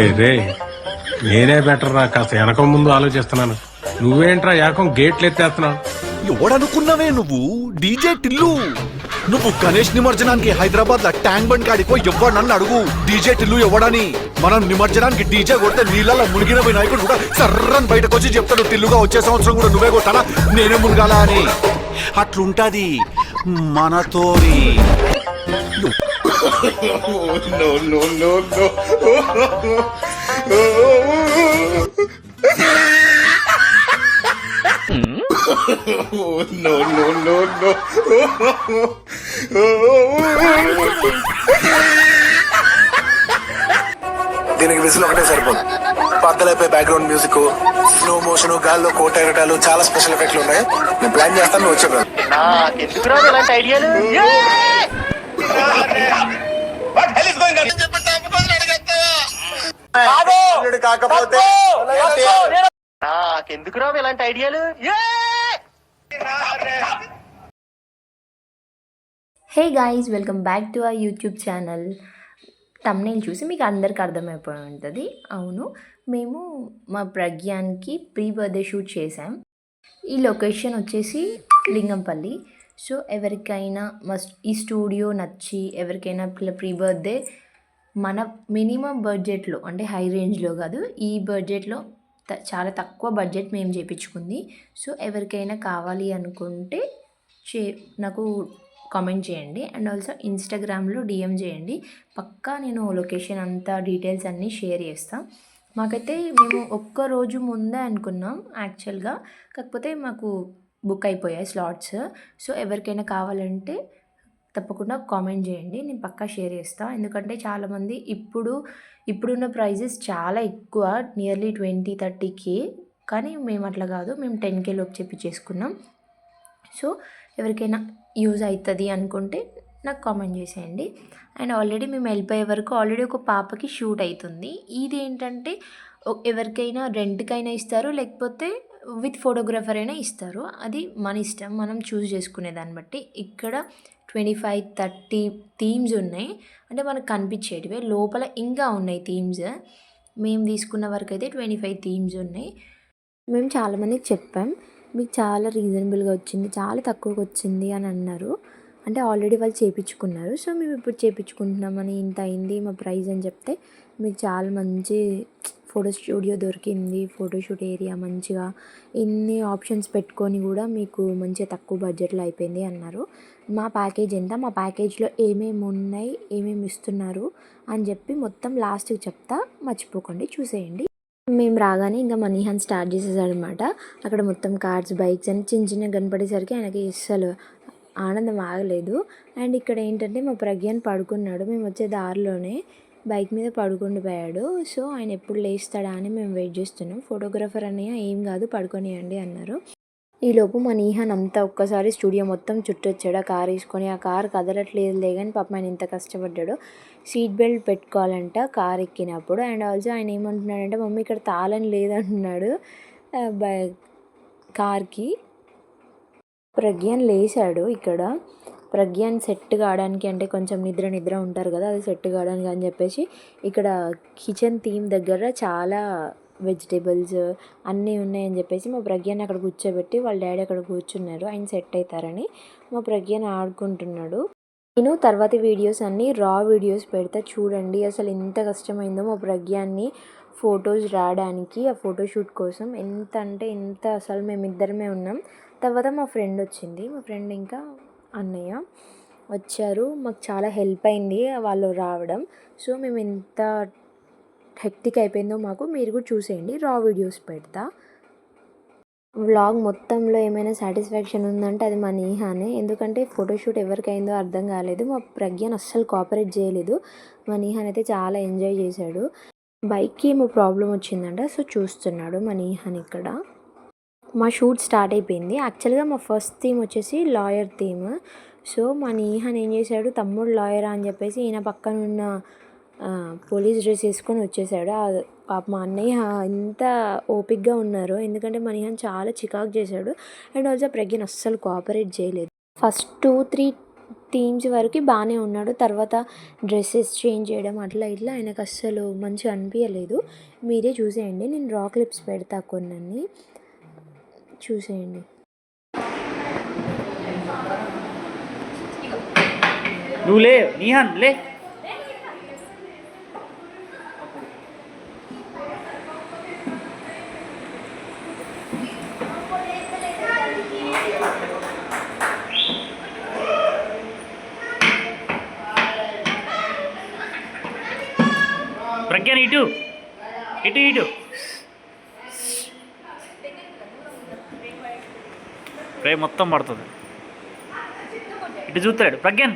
రే నేనే బెటర్ రా కాస్త వెనక ముందు ఆలోచిస్తున్నాను. నువ్వేంట్రా ఏకం గేట్లు ఎత్తేస్తున్నావు? ఎవడనుకున్నావే నువ్వు? డీజే టిల్లు. నువ్వు గణేష్ నిమజ్జనానికి హైదరాబాద్లో ట్యాంక్ బండ్ కాడికో ఎవడు నన్ను అడుగు. డీజే టిల్లు ఎవడని? మనం నిమజ్జనానికి డీజే కొడితే నీళ్ళలో మునిగిన వినాయకుడు కూడా సర్రని బయటకు వచ్చి చెప్తాడు టిల్లుగా వచ్చే సంవత్సరం కూడా నువ్వే కొట్టాలా? నేనే మునగాల అని. అట్లుంటది. మనతోని దీనికి విజిల్ ఒకటే సరిపోదు. బద్దలైపోయి బ్యాక్గ్రౌండ్ మ్యూజిక్ స్లో మోషన్ గాల్లో కోట ఎగటాలు చాలా స్పెషల్ ఎఫెక్ట్లు ఉన్నాయి. నేను ప్లాన్ చేస్తాను నువ్వు వచ్చే రాదు ఇలాంటి ఐడియాలు కాకపోతే నాకెందుకు రావు ఇలాంటి ఐడియాలు? Hey guys welcome back to our YouTube channel. Thumbnail చూసి మీకు అందరికి అర్థమైపోయి ఉంటుంది. అవును మేము మా ప్రజ్ఞాన్కి ప్రీ బర్త్డే షూట్ చేసాం ఈ లొకేషన్ వచ్చేసి లింగంపల్లి. సో ఎవరికైనా మస్ట్ ఈ స్టూడియో నచ్చి ఎవరికైనా పిల్ల ప్రీ బర్త్డే మన మినిమం బడ్జెట్లో అంటే హై రేంజ్లో కాదు ఈ బడ్జెట్లో త- చాలా తక్కువ బడ్జెట్ మేము చేపించుకుంది. సో ఎవరికైనా కావాలి అనుకుంటే చే నాకు కామెంట్ చేయండి. అండ్ ఆల్సో ఇన్స్టాగ్రామ్లో డిఎం చేయండి. పక్కా నేను లొకేషన్ అంతా డీటెయిల్స్ అన్నీ షేర్ చేస్తాను మాకైతే మేము ఒక్క రోజు ముందే అనుకున్నాం యాక్చువల్గా. కాకపోతే మాకు బుక్ అయిపోయాయి స్లాట్స్. సో ఎవరికైనా కావాలంటే తప్పకుండా కామెంట్ చేయండి. నేను పక్కా షేర్ చేస్తాను ఎందుకంటే చాలామంది ఇప్పుడు ఇప్పుడున్న ప్రైజెస్ చాలా ఎక్కువ నియర్లీ ట్వంటీ థర్టీకి. కానీ మేము అట్లా కాదు. మేము టెన్కే లోపు చెప్పి చేసుకున్నాం. సో ఎవరికైనా యూజ్ అవుతుంది అనుకుంటే నాకు కామెంట్ చేసేయండి. అండ్ ఆల్రెడీ మేము వెళ్ళిపోయే వరకు ఆల్రెడీ ఒక పాపకి షూట్ అవుతుంది. ఇది ఏంటంటే ఎవరికైనా రెంట్కైనా ఇస్తారు. లేకపోతే విత్ ఫోటోగ్రాఫర్ అయినా ఇస్తారు. అది మన ఇష్టం. మనం చూస్ చేసుకునే దాన్ని బట్టి ఇక్కడ ట్వంటీ ఫైవ్ థర్టీ థీమ్స్ ఉన్నాయి. అంటే మనకు కనిపించేటివే. లోపల ఇంకా ఉన్నాయి థీమ్స్. మేము తీసుకున్న వరకు అయితే ట్వంటీ ఫైవ్ థీమ్స్ ఉన్నాయి. మేము చాలామందికి చెప్పాం. మీకు చాలా రీజనబుల్గా వచ్చింది. చాలా తక్కువగా వచ్చింది అని అన్నారు. అంటే ఆల్రెడీ వాళ్ళు చేపించుకున్నారు. సో మేము ఇప్పుడు చేపించుకుంటున్నామని ఇంత అయింది మా ప్రైస్ అని చెప్తే మీకు చాలా మంచి ఫోటో స్టూడియో దొరికింది. ఫోటోషూట్ ఏరియా మంచిగా ఇన్ని ఆప్షన్స్ పెట్టుకొని కూడా మీకు మంచిగా తక్కువ బడ్జెట్లో అయిపోయింది అన్నారు. మా ప్యాకేజ్ ఎంత? మా ప్యాకేజ్లో ఏమేమి ఉన్నాయి? ఏమేమి ఇస్తున్నారు? అని చెప్పి మొత్తం లాస్ట్కి చెప్తా. మర్చిపోకండి. చూసేయండి. మేము రాగానే ఇంకా మనీ హ్యాండ్ స్టార్ట్ చేసేసారనమాట అక్కడ మొత్తం కార్స్ బైక్స్ అని చిన్న చిన్న కనపడేసరికి ఆయనకి అసలు ఆనందం ఆగలేదు. అండ్ ఇక్కడ ఏంటంటే మా ప్రజ్ఞాన్ పడుకున్నాడు. మేము వచ్చే దారిలోనే బైక్ మీద పడుకుండిపోయాడు సో ఆయన ఎప్పుడు లేస్తాడా అని మేము వెయిట్ చేస్తున్నాం. ఫోటోగ్రాఫర్ అన్నయ్య ఏం కాదు పడుకొనియండి అన్నారు. ఈలోపు మా నీహాన్ అంతా ఒక్కసారి స్టూడియో మొత్తం చుట్టొచ్చాడు. ఆ కార్ వేసుకొని ఆ కార్ కదలట్లేదు కానీ పాప ఆయన ఎంత కష్టపడ్డాడు. సీట్ బెల్ట్ పెట్టుకోవాలంట కార్ ఎక్కినప్పుడు. అండ్ ఆల్సో ఆయన ఏమంటున్నాడంటే మమ్మీ ఇక్కడ తాళం లేదంటున్నాడు బై- కార్కి. ప్రజ్ఞాన్ లేచాడు ఇక్కడ. ప్రజ్ఞాన్ సెట్ కావడానికి అంటే కొంచెం నిద్ర నిద్ర ఉంటారు కదా అది సెట్ కావడానికి అని చెప్పేసి ఇక్కడ కిచెన్ థీమ్ దగ్గర చాలా వెజిటేబుల్స్ అన్నీ ఉన్నాయని చెప్పేసి మా ప్రజ్ఞాన్ని అక్కడ కూర్చోబెట్టి వాళ్ళ డాడీ అక్కడ కూర్చున్నారు. ఆయన సెట్ అవుతారని మా ప్రజ్ఞాన్ ఆడుకుంటున్నాడు. నేను తర్వాత వీడియోస్ అన్నీ రా వీడియోస్ పెడతా. చూడండి అసలు ఎంత కష్టమైందో మా ప్రజ్ఞాన్ని ఫొటోస్ రావడానికి ఆ ఫోటోషూట్ కోసం. ఎంత అంటే ఎంత అసలు మేమిద్దరమే ఉన్నాం. తర్వాత మా ఫ్రెండ్ వచ్చింది. మా ఫ్రెండ్ ఇంకా అన్నయ్య వచ్చారు. మాకు చాలా హెల్ప్ అయింది వాళ్ళు రావడం. సో మేము ఎంత హెక్టిక్ అయిపోయిందో మాకు మీరు కూడా చూసేయండి. రా వీడియోస్ పెడతా. వ్లాగ్ మొత్తంలో ఏమైనా సాటిస్ఫాక్షన్ ఉందంటే అది మా నీహానే. ఎందుకంటే ఫోటోషూట్ ఎవరికైందో అర్థం కాలేదు. మా ప్రజ్ఞను అస్సలు కోఆపరేట్ చేయలేదు. మా నీహాన్ అయితే చాలా ఎంజాయ్ చేశాడు. బైక్కి ఏమో ప్రాబ్లం వచ్చిందంట. సో చూస్తున్నాడు మా నీహాన్ ఇక్కడ. మా షూట్ స్టార్ట్ అయిపోయింది. యాక్చువల్గా మా ఫస్ట్ థీమ్ వచ్చేసి లాయర్ థీమ్ సో మా నీహన్ ఏం చేశాడు? తమ్ముడు లాయరా అని చెప్పేసి ఈయన పక్కన ఉన్న పోలీస్ డ్రెస్ వేసుకొని వచ్చేసాడు. పాప మా అన్నయ్య ఎంత ఓపిక్గా ఉన్నారు. ఎందుకంటే మా నీహన్ చాలా చికాకు చేశాడు. అండ్ ఆల్సో ప్రజ్ఞన్ అస్సలు కోఆపరేట్ చేయలేదు. ఫస్ట్ టూ త్రీ థీమ్స్ వరకు బాగానే ఉన్నాడు. తర్వాత డ్రెస్సెస్ చేంజ్ చేయడం అట్లా ఇట్లా ఆయనకు అస్సలు మంచిగా అనిపించలేదు మీరే చూసేయండి. నేను రా క్లిప్స్ పెడతా కొన్ని చూసేయండి. నువ్వు లే నిహాన్ లే. ప్రజ్ఞాన్ ఇటు. ఇటు ఇటు. స్ప్రే మొత్తం పడుతుంది. ఇటు చూస్తాడు ప్రజ్ఞాన్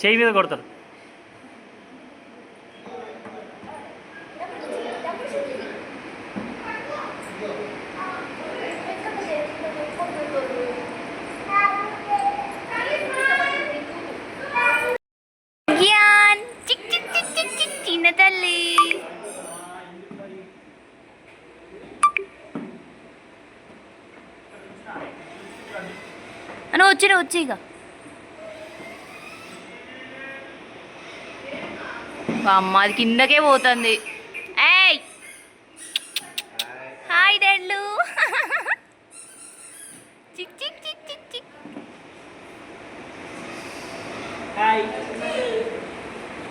చేయి మీద కొడతారు అని వచ్చిన వచ్చి ఇక అమ్మ అది కిందకే పోతుంది. ఏయ్! హాయ్ డెడ్లు చిక్ చిక్ చిక్ చిక్ చిక్.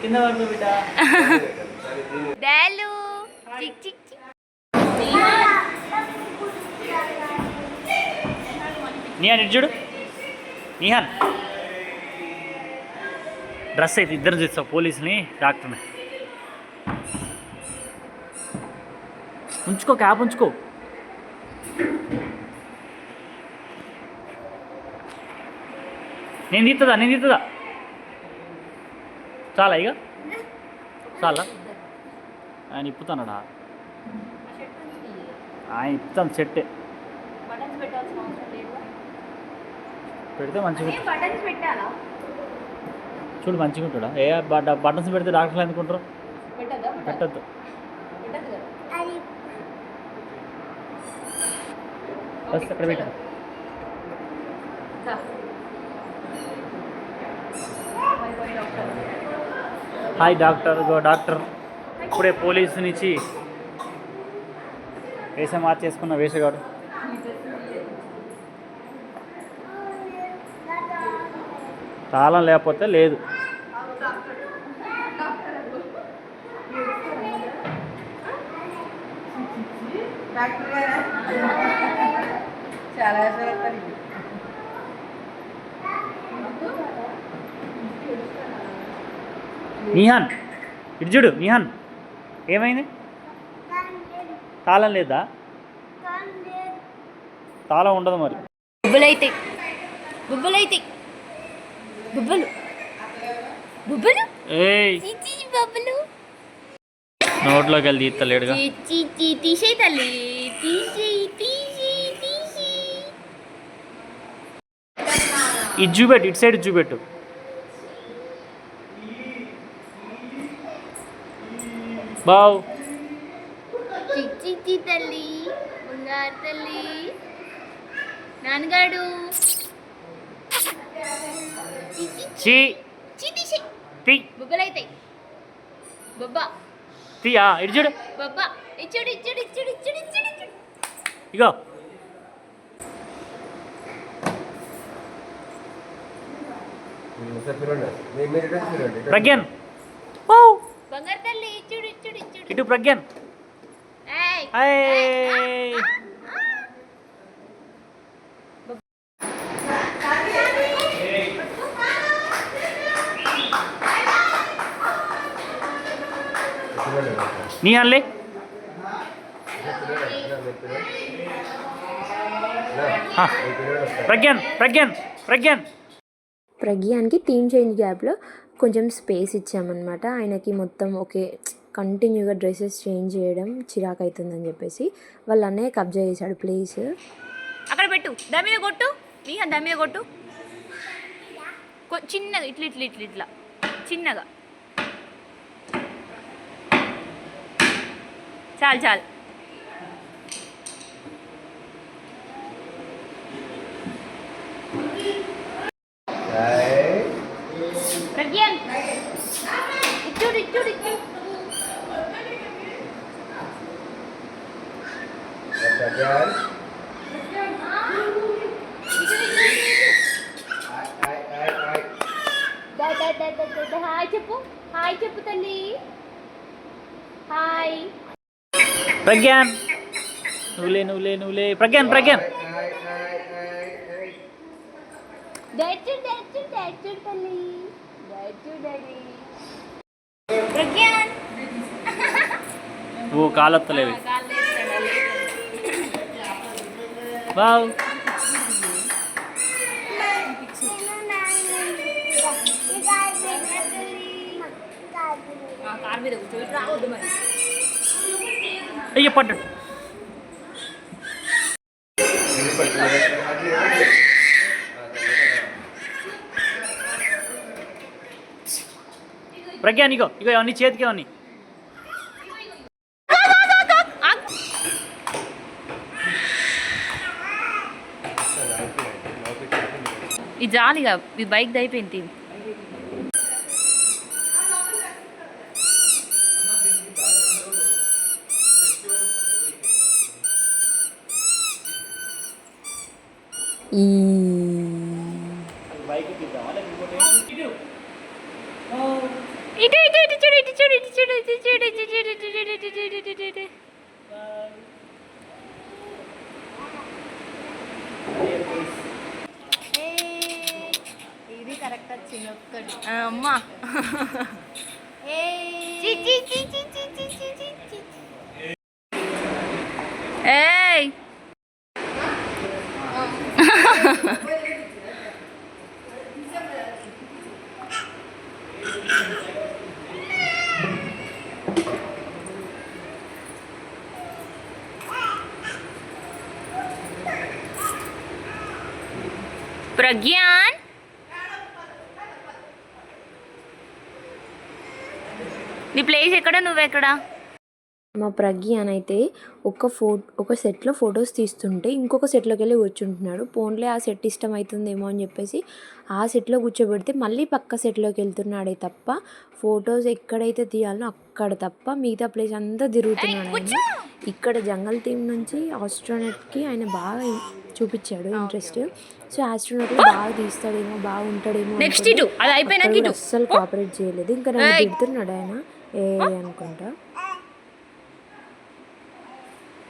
కింద పడుతుంది బిడ్డ. డాలు చిక్ చిక్ చిక్. నిహాన్ ఇటు చూడు. నిహాన్ డ్రెస్ అయితే ఇద్దరు చూస్తావు పోలీసుని డాక్టర్ని. ఉంచుకో క్యాప్ ఉంచుకో. నేను తీస్తుందా నేను తీస్తుందా చాలా ఇక చాలా? ఆయన ఇప్పుతానడా? ఆయన ఇప్పుతాను చెట్టే పెడితే మంచిగా ఉంటుంది. చూడు మంచిగా ఉంటాడా? ఏ బట- బటన్స్ పెడితే డాక్టర్లు ఎందుకుంటారు? పెట్టద్దు? బస్ అక్కడ పెట్టు. హాయ్ డాక్టర్ గో డాక్టర్ ఇప్పుడే పోలీసు నుంచి వేషం మార్చేసుకున్న వేషగాడు. తాళం లేకపోతే లేదు. నిహాన్ ఇటు చూడు నిహాన్. ఏమైంది? తాళం లేదా? తాళం ఉండదు మరి. బుబ్బలైతే బుబ్బలైతే. బుబ్బలు. బుబ్బలు? బొబ్బలు. నోట్లోకి వెళ్ళి తీస్తలేడుగా తీసేయి తల్లి. తీసేయి తీసేయి తీసేయి. ఇది చూపెట్టు ఇటు సైడ్ చూపెట్టు. బావ్. చిచ్చి తల్లి. తల్లి. నాన్నగాడు చీ. తీ. బొబ్బలైతాయి. బొబ్బా. తీయా ఇటు చూడు. బొబ్బా. ఇచ్చుడు ఇచ్చుడు ఇచ్చుడు ఇచ్చుడు ఇచ్చుడు ఇచ్చుడు ఇగో. ప్రజ్ఞన్. బంగారు తల్లి ఇచ్చుడు ఇచ్చుడు ఇచ్చుడు ఇటు ప్రజ్ఞన్. ఏయ్. నీ అల్లే ప్రజ్ఞన్ ప్రజ్ఞన్ ప్రజ్ఞన్. ప్రజ్ఞానికి థీమ్ చేంజ్ గ్యాప్లో కొంచెం స్పేస్ ఇచ్చామన్నమాట. ఆయనకి మొత్తం ఒకే కంటిన్యూగా డ్రెస్సెస్ చేంజ్ చేయడం చిరాకు అవుతుందని చెప్పేసి వాళ్ళ అన్నయ్య కబ్జా చేశాడు ప్లేస్ అక్కడ పెట్టు దాని మీద కొట్టు. దాని మీద కొట్టు. కొ- చిన్నగా ఇట్లా ఇట్లా ఇట్లా ఇట్లా. చిన్నగా. चाल चाल ప్రజ్ఞాన్. నువ్వులే నువ్వులే నువ్వులే. ప్రజ్ఞాన్ ప్రజ్ఞాన్. ఓ కాలత్తలేవి. వావ్. కార్ మీద కూర్చోబెట్టి రావద్దు మరి. అయ్యో పడ్డాడు ప్రజ్ఞా ఇగో ఇగో అవన్నీ చేతికి అవన్నీ. ఇది జాలిగా ఈ బైక్ అయిపోయింది 一 ప్రజ్ఞాన్ నీ ప్లేస్ ఎక్కడ? నువ్వెక్కడా? మా ప్రజ్ఞాన్ అయితే ఒక ఫో ఒక సెట్లో ఫొటోస్ తీస్తుంటే ఇంకొక సెట్లోకి వెళ్ళి కూర్చుంటున్నాడు. పోన్లే ఆ సెట్ ఇష్టం అవుతుందేమో అని చెప్పేసి ఆ సెట్లో కూర్చోబెడితే మళ్ళీ పక్క సెట్లోకి వెళ్తున్నాడే తప్ప ఫొటోస్ ఎక్కడైతే తీయాలో అక్కడ తప్ప మిగతా ప్లేస్ అంతా తిరుగుతున్నాడు ఆయన. ఇక్కడ జంగల్ థీమ్ నుంచి ఆస్ట్రోనట్కి ఆయన బాగా చూపించాడు ఇంట్రెస్ట్. సో ఆస్ట్రోనట్ బాగా తీస్తాడేమో బాగా ఉంటాడేమో అస్సలు కోఆపరేట్ చేయలేదు. ఇంకా నన్ను. తిడుతున్నాడు ఆయన. ఏ అనుకుంటా.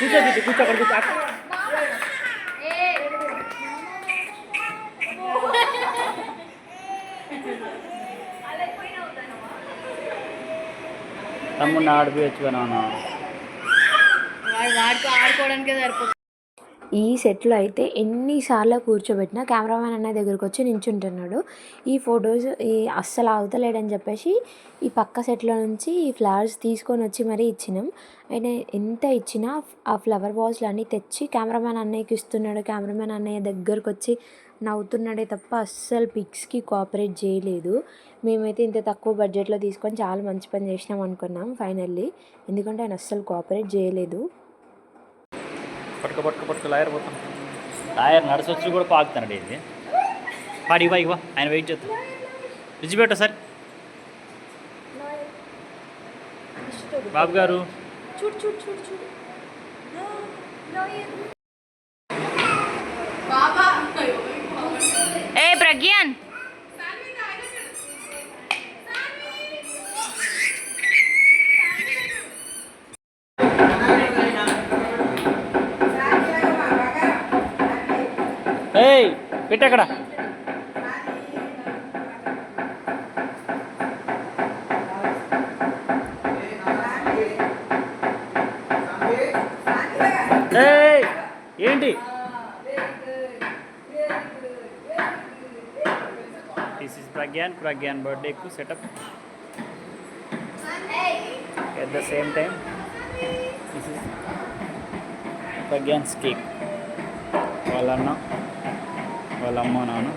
पूछो दीदी पूछो कर कुछ आप తమ్ముడిని ఆడిపించుకున్నాను వాడు వాడుకో ఆడుకోవడానికే సరిపోతుంది ఈ సెట్లో అయితే ఎన్నిసార్లు కూర్చోబెట్టినా కెమెరామ్యాన్ అన్న దగ్గరికి వచ్చి నించుంటున్నాడు. ఈ ఫొటోస్ ఈ అస్సలు ఆగుతలేడని చెప్పేసి ఈ పక్క సెట్లో నుంచి ఈ ఫ్లవర్స్ తీసుకొని వచ్చి మరీ ఇచ్చినాం. ఆయన ఎంత ఇచ్చినా ఆ ఫ్లవర్ వాజ్లు అన్నీ తెచ్చి కెమెరామ్యాన్ అన్నయ్యకి ఇస్తున్నాడు. కెమెరామ్యాన్ అన్నయ్య దగ్గరకు వచ్చి నవ్వుతున్నాడే తప్ప అస్సలు పిక్స్కి కోఆపరేట్ చేయలేదు. మేమైతే ఇంత తక్కువ బడ్జెట్లో తీసుకొని చాలా మంచి పని చేసినాం అనుకున్నాం ఫైనల్లీ. ఎందుకంటే ఆయన అస్సలు కోఆపరేట్ చేయలేదు. పట్టుకో పట్టుకో పట్టుకో లాయర్ పోతాం లాయర్ నడిచొచ్చి కూడా పాకుతాడు ఇది. పాడి ఇవ్వ ఇవ్వ. ఆయన వెయిట్ చేస్తాం. విడిచిపెట్ట సార్. బాబు గారు ప్రజ్ఞాన్ ఏయ్ పెట్టక్కడ ఎక్కడ ఏంటి? This is Pragyan Pragyan బర్త్డేకు setup at the same time this is Pragyan's cake వాళ్ళన్నా వాళ్ళ అమ్మ నాన్న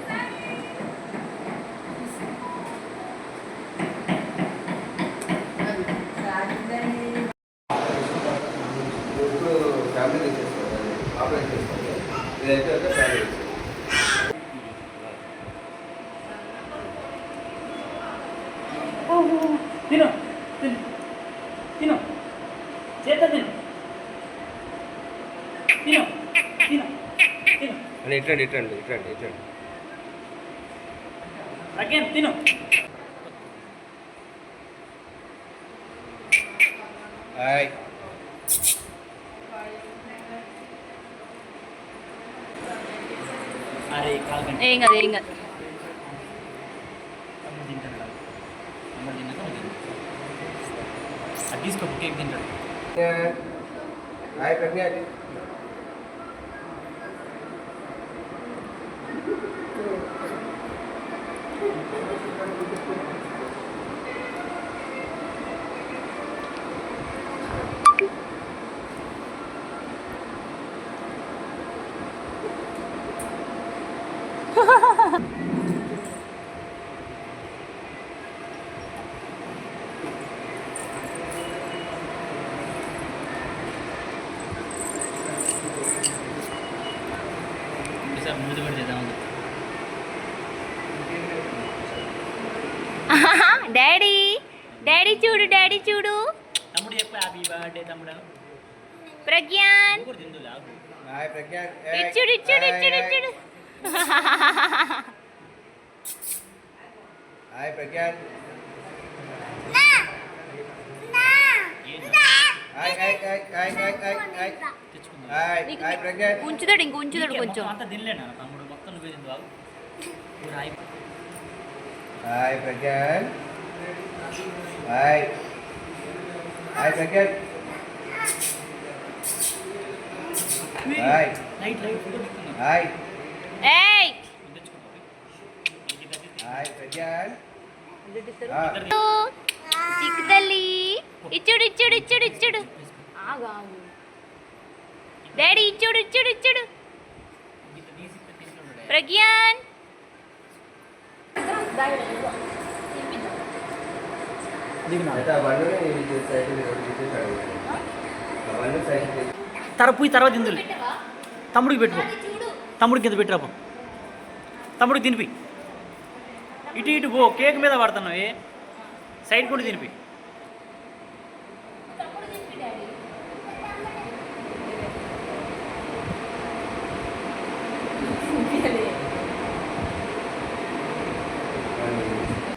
తిను తిను తిను. చేత తిను తిను తిను తిను అని ఇట్రండి ఇట్రండి ఇట్రండి ఇట్రండి అగైన్ తిను హాయ్ అరే కాల్ గంట ఏం కాదు ఏం కాదు తమ్ముడు తింటాడు కాదు. తమ్ముడు తిన్నాక నువ్వు తిను. అది తీసుకో కేక్ తింటాడు హాయ్ ప్రజ్ఞ డాడీ డాడీ చూడు డాడీ చూడు తమ్ముడు చెప్పు హ్యాపీ బర్త్డే తమ్ముడు ప్రజ్ఞాన్ కూడా తిందు లాగు హాయ్ ప్రజ్ఞ ఇచ్చుడు ఇచ్చుడు ఇచ్చుడు ఇచ్చుడు hi Pragya hi hi hi hi hi hi hi తెచ్చుకుందాం హాయ్ హాయ్ ప్రజ్ఞ ఉంచుతాడు ఇంక ఉంచుతాడు ఇంకే కొంచెం hi Pragya hi hi Pragya hi hi hi Pragya చిక్కు తల్లి ఇచ్చుడు ఇచ్చుడు. ఇచ్చుడు ఇచ్చుడు డాడీ ఇచ్చుడు. ఇచ్చుడు ఇచ్చుడు ప్రజ్ఞాన్ బండి సైకిల్ తీసేసాడు బండి సైకిల్ తర పోయి తర్వాత తిందులు తమ్ముడికి పెట్టుకో. తమ్ముడికి కింద పెట్టిరాపో? తమ్ముడికి తినిపి. ఇటు ఇటు పో కేక్ మీద పడుతున్నావు సైడ్ కూడా తినిపి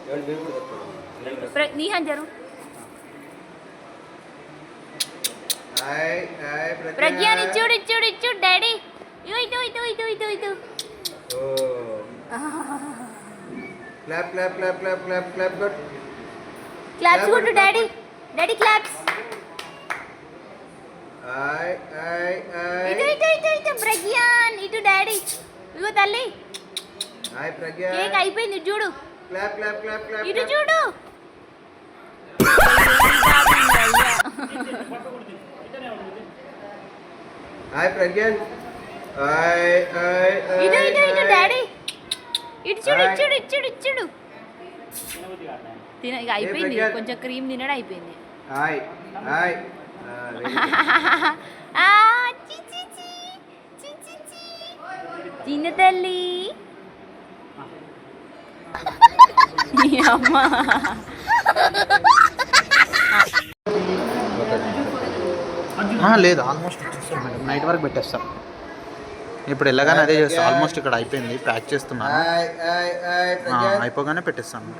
ఏమండి మీరు కూడా ప్ర- నీహన్ జరు. ప్రజ్ఞాన్ ఇచ్చుడు ఇచ్చుడు ఇచ్చుడు డాడీ. ఇటు ఇటు ఇటు ఇటు ఇటు ఓ. Clap clap clap clap clap clap good claps కొట్టు daddy. Daddy claps. Hi hi hi. ఇటు ఇటు ఇటు ఇటు ప్రజ్ఞాన్. ఇటు డాడీ. ఇగో తల్లి. హాయ్ ప్రజ్ఞ. కేక్ అయిపోయింది ఇటు చూడు. క్లాప్ క్లాప్ క్లాప్ క్లాప్ ఇటు చూడు. హాయ్ ప్రజ్ఞ హాయ్ హాయ్ ఇటు ఇటు ఇటు డాడీ ఇటు చూడు ఇటు చూడు ఇటు చూడు ఇటు చూడు తిన ఇక అయిపోయింది ప్రజ్ఞాన్. కొంచెం క్రీమ్ తినడం అయిపోయింది హాయ్. చిన్న తల్లి అమ్మ లేదు ఆల్మోస్ట్ వచ్చేస్తాం మేడం. నైట్ వరకు పెట్టేస్తాం. ఇప్పుడు వెళ్ళగానే అదే చేస్తాం. ఆల్మోస్ట్ ఇక్కడ అయిపోయింది. ప్యాక్ చేస్తున్నాను. హాయ్ హాయ్ హాయ్ ఆ, ప్రజ్ఞ అయిపోగానే పెట్టేస్తాను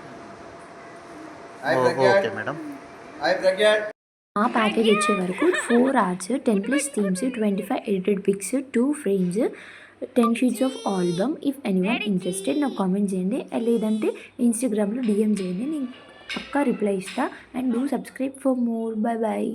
ఓకే మేడం. ఆ ప్యాకేజ్ వచ్చే వరకు four arts ten plus themes twenty five edited pics two frames ten sheets of album if any one interested నాకు కామెంట్ చేయండి. లేదంటే ఇన్స్టాగ్రామ్లో డిఎం చేయండి. నేను పక్కా రిప్లై ఇస్తా. And do subscribe for more bye bye